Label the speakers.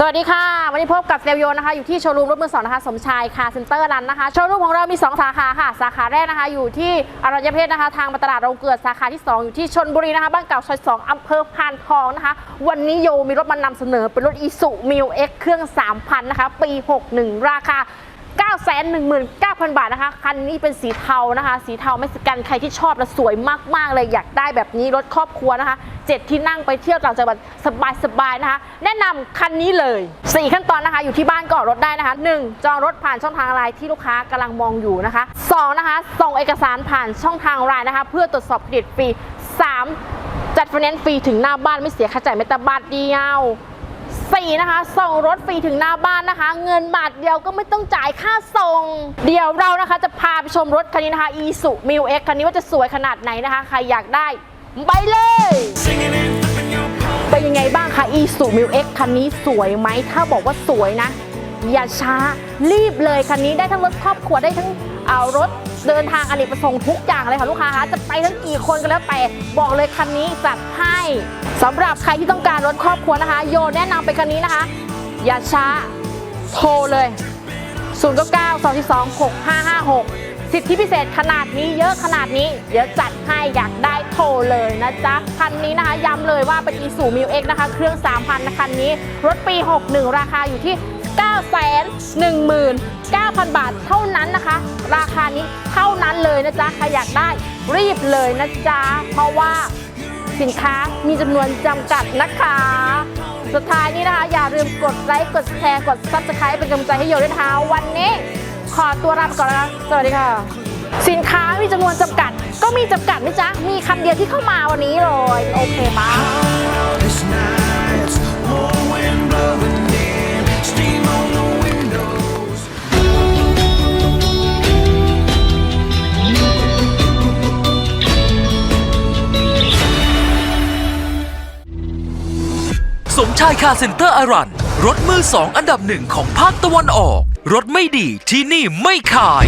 Speaker 1: สวัสดีค่ะ วันนี้พบกับเซลโยนะคะ อยู่ที่โชว์รูมรถมือสองนะคะ สมชายคาเซ็นเตอร์รันนะคะ โชว์รูมของเรามี 2 สาขาค่ะ สาขาแรกนะคะ อยู่ที่อรัญญเพศนะคะ ทางมาตลาดโรงเกลือสาขาที่ 2 อยู่ที่ชนบุรีนะคะบ้านเก่าซอย2อำเภอพานทองนะคะ วันนี้โยมีรถมานำเสนอเป็นรถอีสุมิวเอ็กเครื่อง 3,000 นะคะ ปี 61 ราคา 919,000 บาทนะคะ คันนี้เป็นสีเทานะคะ สีเทาเม็กซิกัน ใครที่ชอบและสวยมากๆเลยอยากได้แบบนี้รถครอบครัวนะคะเจ็ดที่นั่งไปเที่ยวต่างจังหวัดสบายๆนะคะ แนะนำคันนี้เลย 4 ขั้นตอนนะคะ อยู่ที่บ้านก็ออกรถได้นะคะ 1. จองรถผ่านช่องทางไลน์ที่ลูกค้ากำลังมองอยู่นะคะ 2. นะคะ ส่งเอกสารผ่านช่องทางไลน์นะคะ เพื่อตรวจสอบเครดิตฟรี 3. จัดไฟแนนซ์ฟรีถึงหน้าบ้านไม่เสียค่าจ่ายแม้แต่บาทเดียว สี่นะคะ ส่งรถฟรีถึงหน้าบ้านนะคะ เงินบาทเดียวก็ไม่ต้องจ่ายค่าส่ง เดี๋ยวเรานะคะจะพาไปชมรถคันนี้นะคะ e s u m i l x คันนี้ว่าจะสวยขนาดไหนนะคะ ใครอยากได้ ไปเลย เป็นยังไงบ้างคะ e s u m i l x คันนี้สวยไหม ถ้าบอกว่าสวยนะ อย่าช้ารีบเลยคันนี้ได้ทั้งรถครอบครัวได้ทั้งเอารถเดินทางอเนกประสงค์ทุกอย่างเลยค่ะลูกค้าจะไปทั้งกี่คนก็แล้วแต่บอกเลยคันนี้จัดให้ สำหรับใครที่ต้องการรถครอบครัวนะคะ โยแนะนำไปคันนี้นะคะ อย่าช้าโทรเลย 0 9 9 2 2 6 5 5 6 สิทธิพิเศษขนาดนี้เยอะขนาดนี้ เดี๋ยวจัดให้อยากได้โทรเลยนะจ๊ะ คันนี้นะคะย้ำเลยว่าเป็น e s u m i l x นะคะ เครื่อง 3,000นะคันนี้ รถปี 61 ราคาอยู่ที่ 919,000 บาทเท่านั้นนะคะ ราคานี้เท่านั้นเลยนะจ๊ะ ใครอยากได้รีบเลยนะจ๊ะ เพราะว่า สินค้ามีจำนวนจำกัดนะคะ สุดท้ายนี้นะคะ อย่าลืมกดไลค์กดแชร์กด subscribe เป็นกำลังใจให้โยด้วยนะคะวันนี้ ขอตัวลาไปก่อนนะคะสวัสดีค่ะ สินค้ามีจำนวนจำกัด ก็มีจำกัดไหมจ๊ะมีคำเดียวที่เข้ามาวันนี้เลย โอเคปะ
Speaker 2: ชายคาเซ็นเตอร์อารัน รถมือสองอันดับหนึ่งของภาคตะวันออก รถไม่ดีที่นี่ไม่ขาย